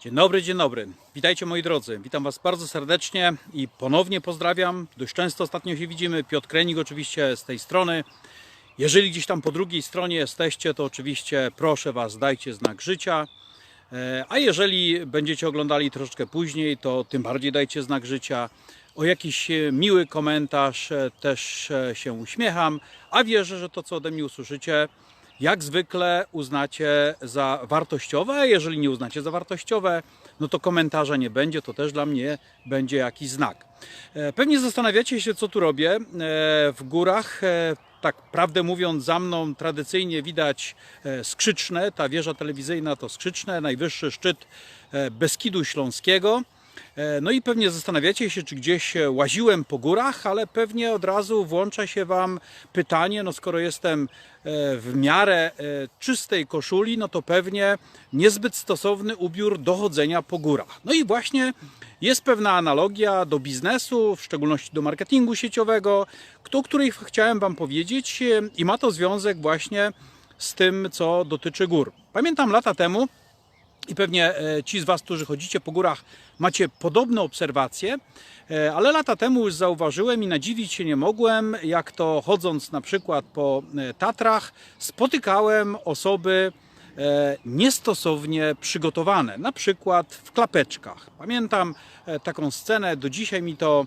Dzień dobry, dzień dobry. Witajcie moi drodzy. Witam Was bardzo serdecznie i ponownie pozdrawiam. Dość często ostatnio się widzimy. Piotr Krenik oczywiście z tej strony. Jeżeli gdzieś tam po drugiej stronie jesteście, to oczywiście proszę Was, dajcie znak życia. E, A jeżeli będziecie oglądali troszeczkę później, to tym bardziej dajcie znak życia. O jakiś e, miły komentarz e, też się uśmiecham, a wierzę, że to, co ode mnie usłyszycie, jak zwykle uznacie za wartościowe, jeżeli nie uznacie za wartościowe, no to komentarza nie będzie, to też dla mnie będzie jakiś znak. E, Pewnie zastanawiacie się, co tu robię. E, W górach, e, tak prawdę mówiąc, za mną tradycyjnie widać skrzyczne, ta wieża telewizyjna to skrzyczne, najwyższy szczyt Beskidu Śląskiego. No i pewnie zastanawiacie się, czy gdzieś łaziłem po górach, ale pewnie od razu włącza się Wam pytanie, no skoro jestem w miarę e, czystej koszuli, no to pewnie niezbyt stosowny ubiór do chodzenia po górach. No i właśnie jest pewna analogia do biznesu, w szczególności do marketingu sieciowego, o której chciałem Wam powiedzieć e, i ma to związek właśnie z tym, co dotyczy gór. Pamiętam lata temu, i pewnie e, ci z Was, którzy chodzicie po górach, macie podobne obserwacje, e, ale lata temu już zauważyłem i nadziwić się nie mogłem, jak to chodząc na przykład po e, Tatrach, spotykałem osoby niestosownie przygotowane, na przykład w klapeczkach. Pamiętam taką scenę, do dzisiaj mi to,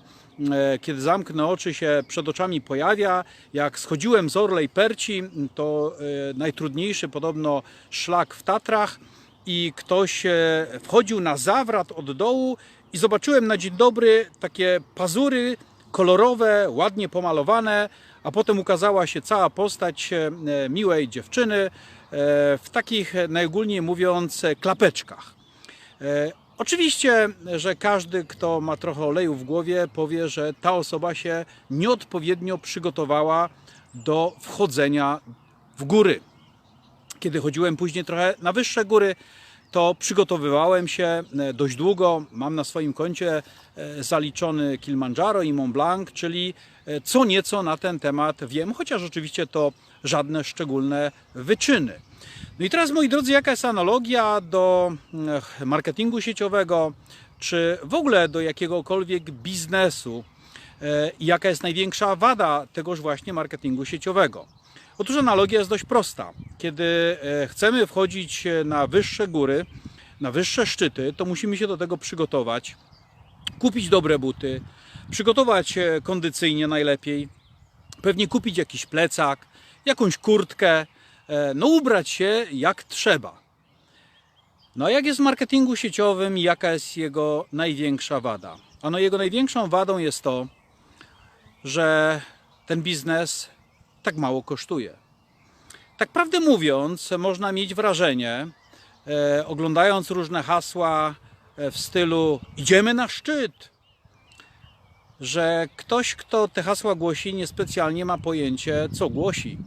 kiedy zamknę oczy, się przed oczami pojawia. Jak schodziłem z Orlej Perci, to najtrudniejszy podobno szlak w Tatrach i ktoś e, wchodził na zawrat od dołu i zobaczyłem na dzień dobry takie pazury kolorowe, ładnie pomalowane, a potem ukazała się cała postać e, miłej dziewczyny e, w takich, e, najogólniej mówiąc, e, klapeczkach. E, Oczywiście, że każdy, kto ma trochę oleju w głowie, powie, że ta osoba się nieodpowiednio przygotowała do wchodzenia w góry kiedy chodziłem później trochę na wyższe góry, to przygotowywałem się e, dość długo. Mam na swoim koncie e, zaliczony Kilimandżaro i Mont Blanc, czyli e, co nieco na ten temat wiem, chociaż oczywiście to żadne szczególne wyczyny. No i teraz, moi drodzy, jaka jest analogia do marketingu sieciowego, czy w ogóle do jakiegokolwiek biznesu? I jaka jest największa wada tegoż właśnie marketingu sieciowego? Otóż analogia jest dość prosta. Kiedy e, chcemy wchodzić e, na wyższe góry, na wyższe szczyty, to musimy się do tego przygotować, kupić dobre buty, przygotować e, kondycyjnie najlepiej, pewnie kupić jakiś plecak, jakąś kurtkę, no ubrać się jak trzeba. No a jak jest w marketingu sieciowym i jaka jest jego największa wada? Ano jego największą wadą jest to, że ten biznes tak mało kosztuje. Tak prawdę mówiąc, można mieć wrażenie, e, oglądając różne hasła e, w stylu idziemy na szczyt, że ktoś, kto te hasła głosi, niespecjalnie ma pojęcie, co głosi.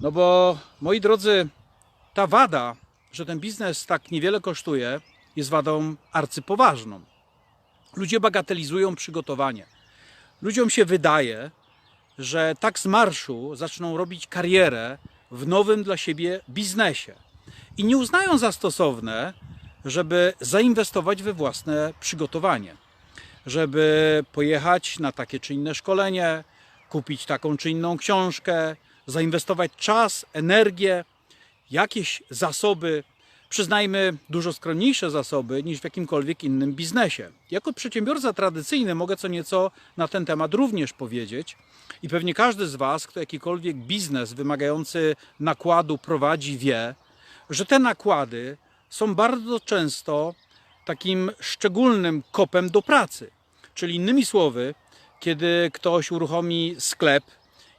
No bo, moi drodzy, ta wada, że ten biznes tak niewiele kosztuje, jest wadą arcypoważną. Ludzie bagatelizują przygotowanie. Ludziom się wydaje, że tak z marszu zaczną robić karierę w nowym dla siebie biznesie. I nie uznają za stosowne, żeby zainwestować we własne przygotowanie, żeby pojechać na takie czy inne szkolenie, kupić taką czy inną książkę, zainwestować czas, energię, jakieś zasoby, przyznajmy dużo skromniejsze zasoby niż w jakimkolwiek innym biznesie. Jako przedsiębiorca tradycyjny mogę co nieco na ten temat również powiedzieć i pewnie każdy z Was, kto jakikolwiek biznes wymagający nakładu prowadzi, wie, że te nakłady są bardzo często takim szczególnym kopem do pracy. Czyli innymi słowy, kiedy ktoś uruchomi sklep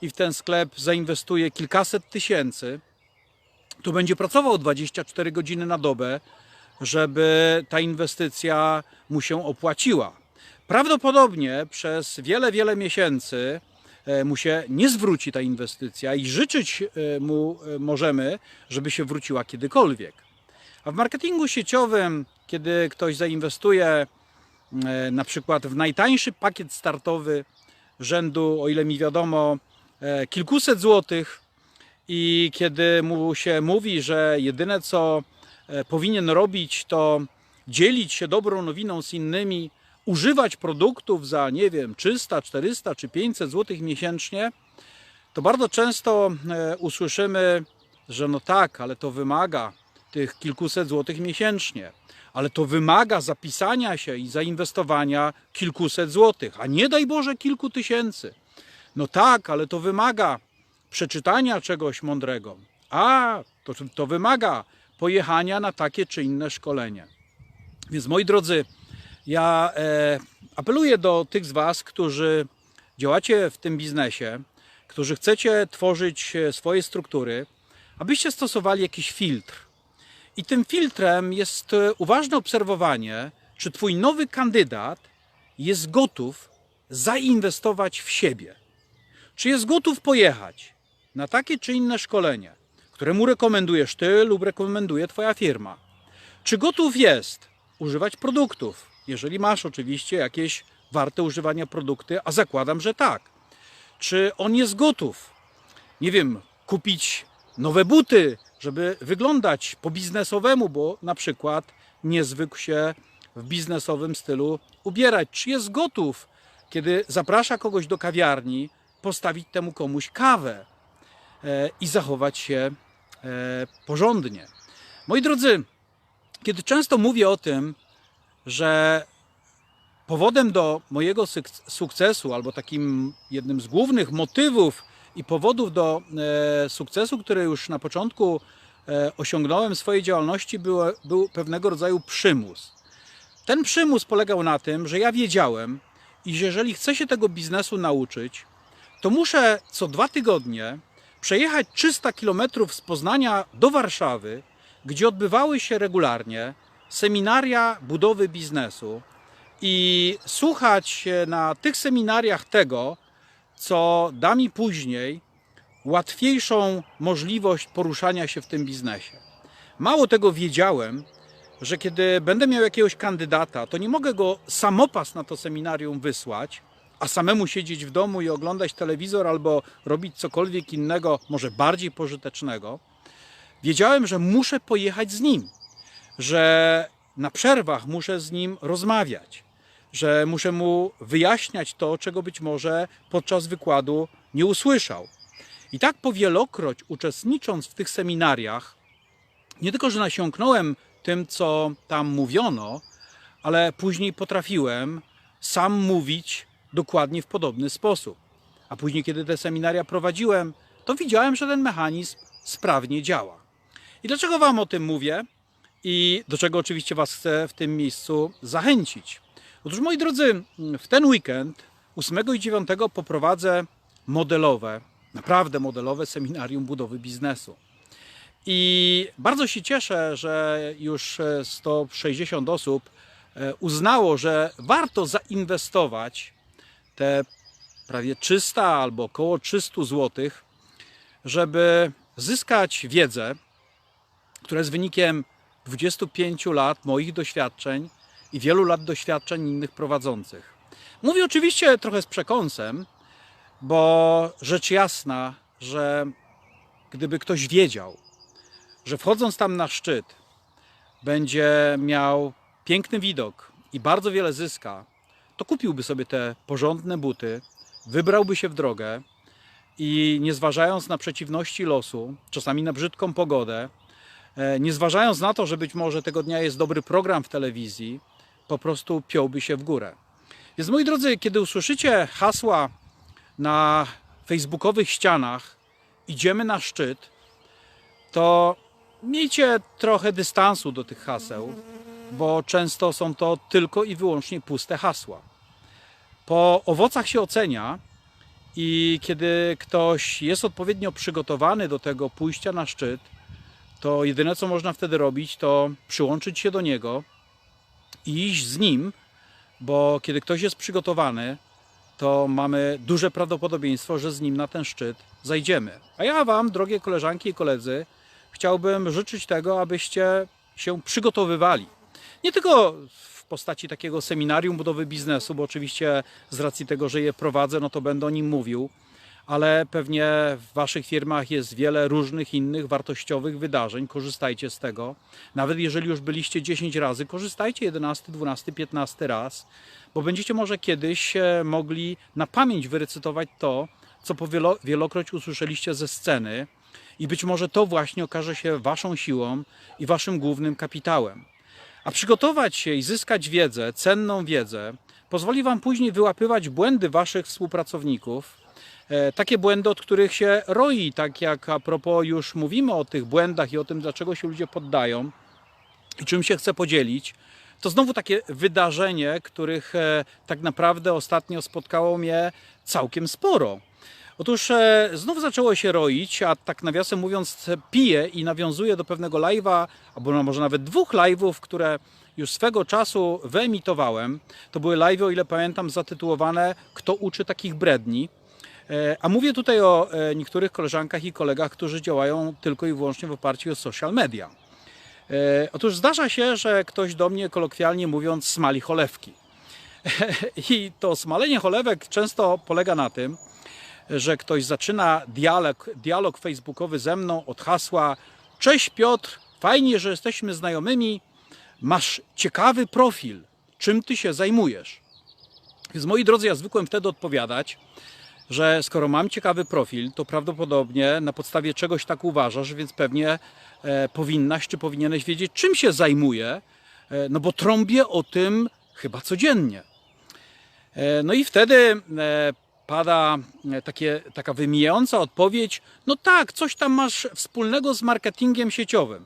i w ten sklep zainwestuje kilkaset tysięcy, to będzie pracował 24 godziny na dobę, żeby ta inwestycja mu się opłaciła. Prawdopodobnie przez wiele, wiele miesięcy e, mu się nie zwróci ta inwestycja i życzyć e, mu e, możemy, żeby się wróciła kiedykolwiek. A w marketingu sieciowym, kiedy ktoś zainwestuje na przykład w najtańszy pakiet startowy rzędu, o ile mi wiadomo, kilkuset złotych, i kiedy mu się mówi, że jedyne co e, powinien robić, to dzielić się dobrą nowiną z innymi, używać produktów za, nie wiem, 300, 400 czy 500 zł miesięcznie, to bardzo często e, usłyszymy, że no tak, ale to wymaga tych kilkuset złotych miesięcznie, ale to wymaga zapisania się i zainwestowania kilkuset złotych, a nie daj Boże kilku tysięcy. No tak, ale to wymaga przeczytania czegoś mądrego, a to, to wymaga pojechania na takie czy inne szkolenie. Więc moi drodzy, ja e, apeluję do tych z Was, którzy działacie w tym biznesie, którzy chcecie tworzyć e, swoje struktury, abyście stosowali jakiś filtr. I tym filtrem jest e, uważne obserwowanie, czy Twój nowy kandydat jest gotów zainwestować w siebie. Czy jest gotów pojechać na takie czy inne szkolenie, któremu rekomendujesz Ty lub rekomenduje Twoja firma? Czy gotów jest używać produktów, jeżeli masz oczywiście jakieś warte używania produkty, a zakładam, że tak. Czy on jest gotów, nie wiem, kupić nowe buty, żeby wyglądać po biznesowemu, bo na przykład nie zwykł się w biznesowym stylu ubierać. Czy jest gotów, kiedy zaprasza kogoś do kawiarni, postawić temu komuś kawę i zachować się e, porządnie. Moi drodzy, kiedy często mówię o tym, że powodem do mojego sukcesu, albo takim jednym z głównych motywów i powodów do e, sukcesu, który już na początku e, osiągnąłem w swojej działalności, był, był pewnego rodzaju przymus. Ten przymus polegał na tym, że ja wiedziałem, iż jeżeli chcę się tego biznesu nauczyć, to muszę co dwa tygodnie przejechać 300 km z Poznania do Warszawy, gdzie odbywały się regularnie seminaria budowy biznesu i słuchać na tych seminariach tego, co da mi później łatwiejszą możliwość poruszania się w tym biznesie. Mało tego wiedziałem, że kiedy będę miał jakiegoś kandydata, to nie mogę go samopas na to seminarium wysłać, a samemu siedzieć w domu i oglądać telewizor albo robić cokolwiek innego, może bardziej pożytecznego. Wiedziałem, że muszę pojechać z nim, że na przerwach muszę z nim rozmawiać, że muszę mu wyjaśniać to, czego być może podczas wykładu nie usłyszał. I tak powielokroć uczestnicząc w tych seminariach, nie tylko, że nasiąknąłem tym, co tam mówiono, ale później potrafiłem sam mówić dokładnie w podobny sposób. A później, kiedy te seminaria prowadziłem, to widziałem, że ten mechanizm sprawnie działa. I dlaczego Wam o tym mówię? I do czego oczywiście Was chcę w tym miejscu zachęcić. Otóż, moi drodzy, w ten weekend 8 i 9 poprowadzę modelowe, naprawdę modelowe seminarium budowy biznesu. I bardzo się cieszę, że już 160 osób e, uznało, że warto zainwestować te prawie 300 albo około 300 zł, żeby zyskać wiedzę, która jest wynikiem 25 lat moich doświadczeń i wielu lat doświadczeń innych prowadzących. Mówię oczywiście trochę z przekąsem, bo rzecz jasna, że gdyby ktoś wiedział, że wchodząc tam na szczyt będzie miał piękny widok i bardzo wiele zyska, to kupiłby sobie te porządne buty, wybrałby się w drogę i nie zważając na przeciwności losu, czasami na brzydką pogodę, e, nie zważając na to, że być może tego dnia jest dobry program w telewizji, po prostu piąłby się w górę. Więc moi drodzy, kiedy usłyszycie hasła na facebookowych ścianach, idziemy na szczyt, to miejcie trochę dystansu do tych haseł, bo często są to tylko i wyłącznie puste hasła. Po owocach się ocenia i kiedy ktoś jest odpowiednio przygotowany do tego pójścia na szczyt, to jedyne co można wtedy robić, to przyłączyć się do niego i iść z nim, bo kiedy ktoś jest przygotowany, to mamy duże prawdopodobieństwo, że z nim na ten szczyt zajdziemy. A ja Wam, drogie koleżanki i koledzy, chciałbym życzyć tego, abyście się przygotowywali. Nie tylko w postaci takiego seminarium budowy biznesu, bo oczywiście z racji tego, że je prowadzę, no to będę o nim mówił, ale pewnie w Waszych firmach jest wiele różnych innych wartościowych wydarzeń. Korzystajcie z tego. Nawet jeżeli już byliście 10 razy, korzystajcie 11, 12, 15 raz, bo będziecie może kiedyś e, mogli na pamięć wyrecytować to, co wielokroć usłyszeliście ze sceny, i być może to właśnie okaże się Waszą siłą i Waszym głównym kapitałem. A przygotować się i zyskać wiedzę, cenną wiedzę, pozwoli Wam później wyłapywać błędy Waszych współpracowników, e, takie błędy, od których się roi, tak jak a propos już mówimy o tych błędach i o tym, dlaczego się ludzie poddają i czym się chcę podzielić. To znowu takie wydarzenie, których e, tak naprawdę ostatnio spotkało mnie całkiem sporo. Otóż e, znów zaczęło się roić, a tak nawiasem mówiąc, piję i nawiązuję do pewnego live'a, albo no może nawet dwóch live'ów, które już swego czasu wyemitowałem. To były live'y, o ile pamiętam, zatytułowane Kto uczy takich bredni. E, A mówię tutaj o e, niektórych koleżankach i kolegach, którzy działają tylko i wyłącznie w oparciu o social media. E, Otóż zdarza się, że ktoś do mnie kolokwialnie mówiąc smali cholewki. I to smalenie cholewek często polega na tym, że ktoś zaczyna dialog, dialog facebookowy ze mną od hasła Cześć Piotr, fajnie, że jesteśmy znajomymi, masz ciekawy profil, czym ty się zajmujesz? Więc moi drodzy, ja zwykłem wtedy odpowiadać, że skoro mam ciekawy profil, to prawdopodobnie na podstawie czegoś tak uważasz, więc pewnie e, powinnaś czy powinieneś wiedzieć, czym się zajmuję, e, no bo trąbię o tym chyba codziennie. E, No i wtedy e, pada e, takie, taka wymijająca odpowiedź, no tak, coś tam masz wspólnego z marketingiem sieciowym.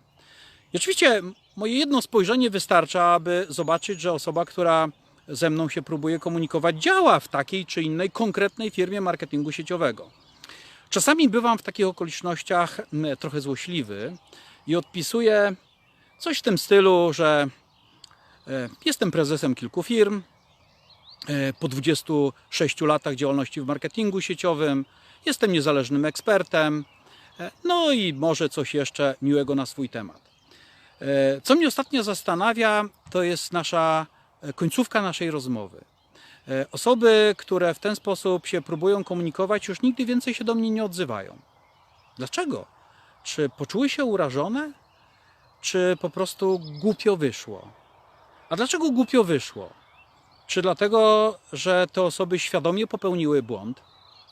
I oczywiście moje jedno spojrzenie wystarcza, aby zobaczyć, że osoba, która ze mną się próbuje komunikować, działa w takiej czy innej konkretnej firmie marketingu sieciowego. Czasami bywam w takich okolicznościach trochę złośliwy i odpisuję coś w tym stylu, że e, jestem prezesem kilku firm, po 26 latach działalności w marketingu sieciowym, jestem niezależnym ekspertem, e, no i może coś jeszcze miłego na swój temat. E, Co mnie ostatnio zastanawia, to jest nasza e, końcówka naszej rozmowy. E, Osoby, które w ten sposób się próbują komunikować, już nigdy więcej się do mnie nie odzywają. Dlaczego? Czy poczuły się urażone, czy po prostu głupio wyszło? A dlaczego głupio wyszło? Czy dlatego, że te osoby świadomie popełniły błąd?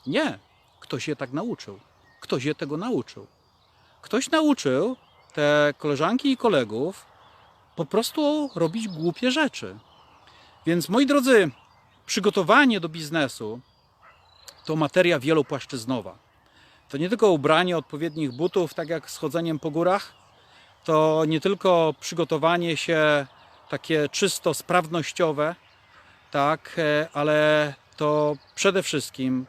Nie. Ktoś je tak nauczył. Ktoś je tego nauczył. Ktoś nauczył te koleżanki i kolegów po prostu robić głupie rzeczy. Więc moi drodzy, przygotowanie do biznesu to materia wielopłaszczyznowa. To nie tylko ubranie odpowiednich butów, tak jak z chodzeniem po górach, to nie tylko przygotowanie się takie czysto sprawnościowe, tak, e, ale to przede wszystkim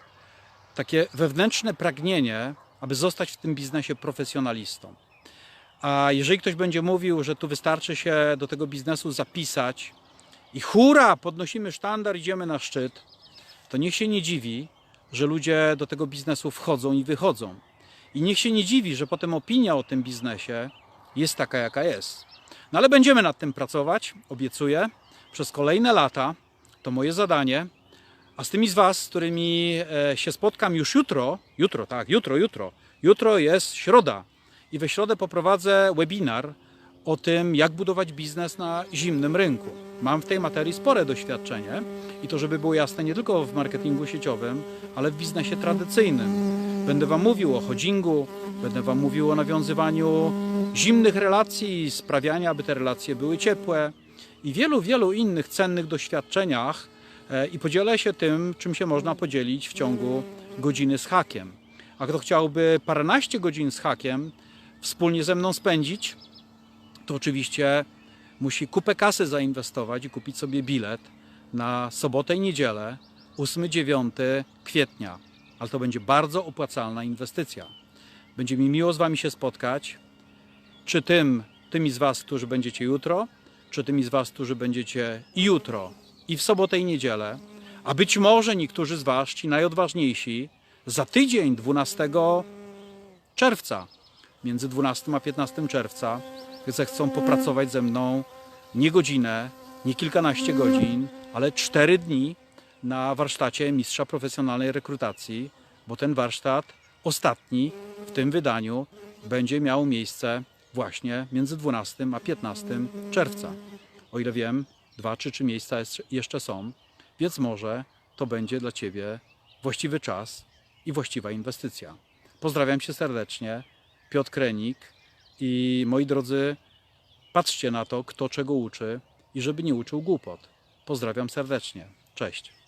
takie wewnętrzne pragnienie, aby zostać w tym biznesie profesjonalistą. A jeżeli ktoś będzie mówił, że tu wystarczy się do tego biznesu zapisać i hura, podnosimy sztandar, idziemy na szczyt, to niech się nie dziwi, że ludzie do tego biznesu wchodzą i wychodzą. I niech się nie dziwi, że potem opinia o tym biznesie jest taka, jaka jest. No ale będziemy nad tym pracować, obiecuję, przez kolejne lata. To moje zadanie. A z tymi z Was, z którymi e, się spotkam już jutro, jutro, tak, jutro, jutro, jutro jest środa i we środę poprowadzę webinar o tym, jak budować biznes na zimnym rynku. Mam w tej materii spore doświadczenie i to, żeby było jasne, nie tylko w marketingu sieciowym, ale w biznesie tradycyjnym. Będę Wam mówił o chodzingu, będę Wam mówił o nawiązywaniu zimnych relacji, sprawiania, aby te relacje były ciepłe i wielu, wielu innych cennych doświadczeniach e, i podzielę się tym, czym się można podzielić w ciągu godziny z hakiem. A kto chciałby paręnaście godzin z hakiem wspólnie ze mną spędzić, to oczywiście musi kupę kasy zainwestować i kupić sobie bilet na sobotę i niedzielę 8-9 kwietnia. Ale to będzie bardzo opłacalna inwestycja. Będzie mi miło z Wami się spotkać. Czy tym, tymi z Was, którzy będziecie jutro, czy tymi z Was, którzy będziecie i jutro, i w sobotę i niedzielę, a być może niektórzy z Was, ci najodważniejsi, za tydzień 12 czerwca, między 12 a 15 czerwca, zechcą popracować ze mną nie godzinę, nie kilkanaście godzin, ale cztery dni na warsztacie mistrza profesjonalnej rekrutacji bo ten warsztat ostatni w tym wydaniu będzie miał miejsce właśnie między 12 a 15 czerwca. O ile wiem, dwa czy trzy miejsca jeszcze są, więc może to będzie dla Ciebie właściwy czas i właściwa inwestycja. Pozdrawiam Cię serdecznie, Piotr Krenik i moi drodzy, patrzcie na to, kto czego uczy i żeby nie uczył głupot. Pozdrawiam serdecznie. Cześć.